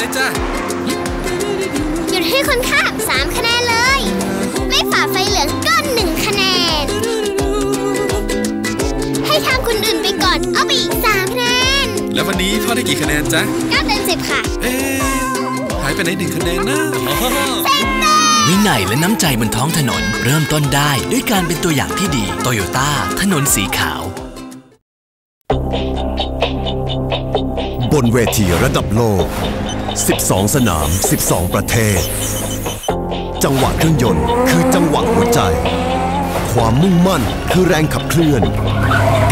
เลยจ้ะหยุดให้คนข้ามสามคะแนนเลย ไม่ฝ่าไฟเหลืองก็หนึ่งคะแนน ให้ทางคนอื่นไปก่อน เอาไปอีกสามคะแนน แล้ววันนี้พ่อได้กี่คะแนนจ๊ะเก้าเต็มสิบค่ะ เอ๊ะหายไปไหนหนึ่งคะแนนนะอ๋อวินัยและน้ำใจบนท้องถนน เริ่มต้นได้ด้วยการเป็นตัวอย่างที่ดีโตโยต้าถนนสีขาว บนเวทีระดับโลก 12 สนาม 12 ประเทศ จังหวะเครื่องยนต์คือจังหวะหัวใจ ความมุ่งมั่นคือแรงขับเคลื่อน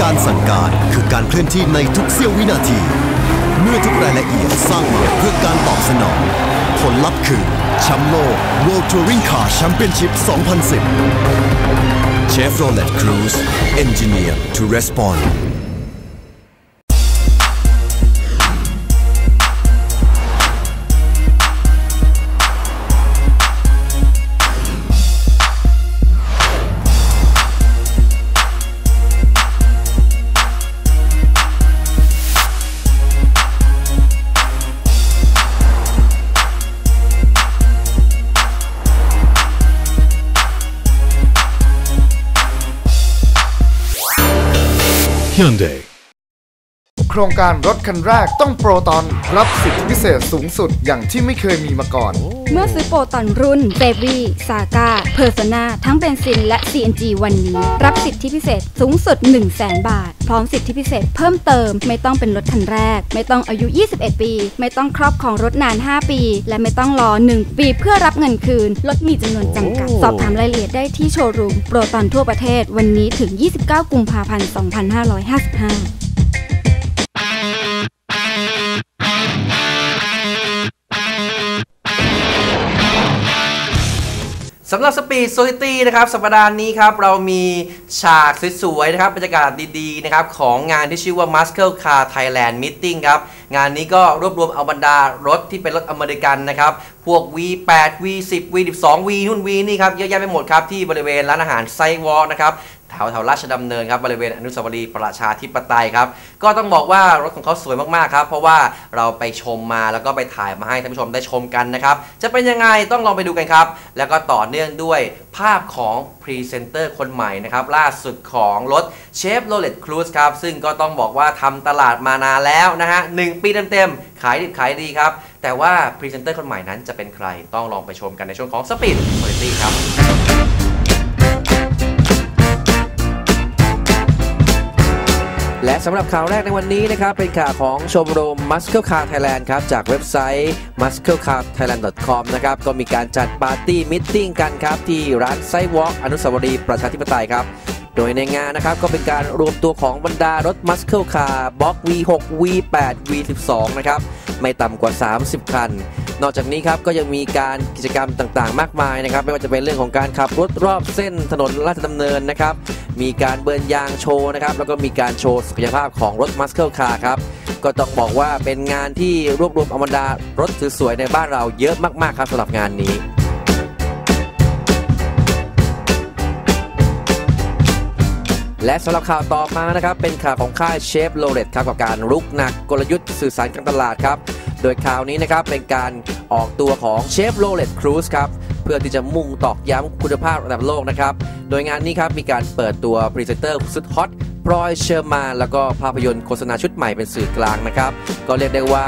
การสั่งการคือการเคลื่อนที่ในทุกเสี้ยววินาที เมื่อทุกรายละเอียดสร้างมาเพื่อการตอบสนอง ผลลัพธ์คือแชมป์โลก World Touring Car Championship 2010 Chevrolet Cruze Engineer to Respond Hyundai. โครงการรถคันแรกต้องโปรตอน รับสิทธิพิเศษสูงสุดอย่างที่ไม่เคยมีมาก่อน เมื่อซื้อโปรตอนรุ่นเบบี้ซาก้าเพอร์ n นาทั้งเบนซินและ CNG วันนี้ รับสิทธิพิเศษสูงสุด 1 0 0 0 0แบาท พร้อมสิทธิพิเศษเพิ่มเติม ไม่ต้องเป็นรถคันแรก ไม่ต้องอายุ 21 ปี ไม่ต้องครอบของรถนาน 5 ปี และไม่ต้องรอ 1 ปีเพื่อรับเงินคืนรถมีจำนวนจำกัด สอบถามรายละเอียดได้ที่โชว์รูมโปรตอนทั่วประเทศวันนี้ถึง 29 กุมภาพันธ์ 2555 สำหรับสปีดโซ c i ตี้นะครับสัปดาห์นี้ครับเรามีฉากสวยๆนะครับบรรยากาศดีๆนะครับของงานที่ชื่อว่า Muscle Car Thailand Meeting ครับงานนี้ก็รวบรวมเอาบรรดารถที่เป็นรถอเมริกันนะครับพวก V8 V10 V12 V นุ่น V นี่ครับเยอะแยะไปหมดครับที่บริเวณร้านอาหารไซวอลนะครับ ถวแถวราชดำเนินครับบริเวณอนุสาวรีย์ประชาธิปไตยครับ ก็ต้องบอกว่ารถของเขาสวยมากๆครับ เพราะว่าเราไปชมมาแล้วก็ไปถ่ายมาให้ท่านผู้ชมได้ชมกันนะครับ จะเป็นยังไงต้องลองไปดูกันครับ แล้วก็ต่อเนื่องด้วยภาพของพรีเซนเตอร์คนใหม่นะครับ ล่าสุดของรถเชฟโรเลตครูซครับ ซึ่งก็ต้องบอกว่าทำตลาดมานานแล้วนะฮะหนึ่งปีเต็มๆ ขายดิบขายดีครับ แต่ว่าพรีเซนเตอร์คนใหม่นั้นจะเป็นใครต้องลองไปชมกันในช่วงของสปีดคุณภาพครับ สำหรับข่าวแรกในวันนี้นะครับ เป็นข่าวของชมรม Muscle Car Thailand ครับ จากเว็บไซต์ musclecarthailand.com นะครับ ก็มีการจัดปาร์ตี้มิทติ้งกันครับ ที่ร้านไซวอล์กอนุสาวรีย์ประชาธิปไตยครับ โดยในงานนะครับ ก็เป็นการรวมตัวของบรรดารถ Muscle Car บล็อก V6 V8 V12 นะครับ ไม่ต่ำกว่า 30 คัน นอกจากนี้ครับก็ยังมีการกิจกรรมต่างๆ มากมายนะครับ ไม่ว่าจะเป็นเรื่องของการขับรถรอบเส้นถนนราชดำเนินนะครับ มีการเบิร์นยางโชว์นะครับ แล้วก็มีการโชว์ศักยภาพของรถมัสเคิลคาร์ครับก็ต้องบอกว่าเป็นงานที่รวบรวมอมดารถสวยๆในบ้านเราเยอะมากๆครับสำหรับงานนี้และสำหรับข่าวต่อมานะครับ เป็นข่าวของค่ายเชฟโรเลตครับกับการรุกหนักกลยุทธ์สื่อสารการตลาดครับ โดยข่าวนี้นะครับเป็นการออกตัวของเชฟโรเลตครูซครับเพื่อที่จะมุ่งตอกย้ำคุณภาพระดับโลกนะครับ โดยงานนี้ครับมีการเปิดตัวพรีเซนเตอร์สุดฮอตพรอยเชอร์มาแล้วก็ภาพยนตร์โฆษณาชุดใหม่เป็นสื่อกลางนะครับ ก็เรียกได้ว่า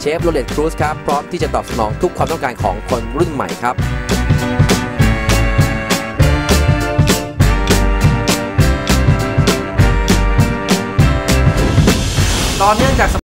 เชฟโรเลตครูซครับพร้อมที่จะตอบสนองทุกความต้องการของคนรุ่นใหม่ครับต่อเนื่องจาก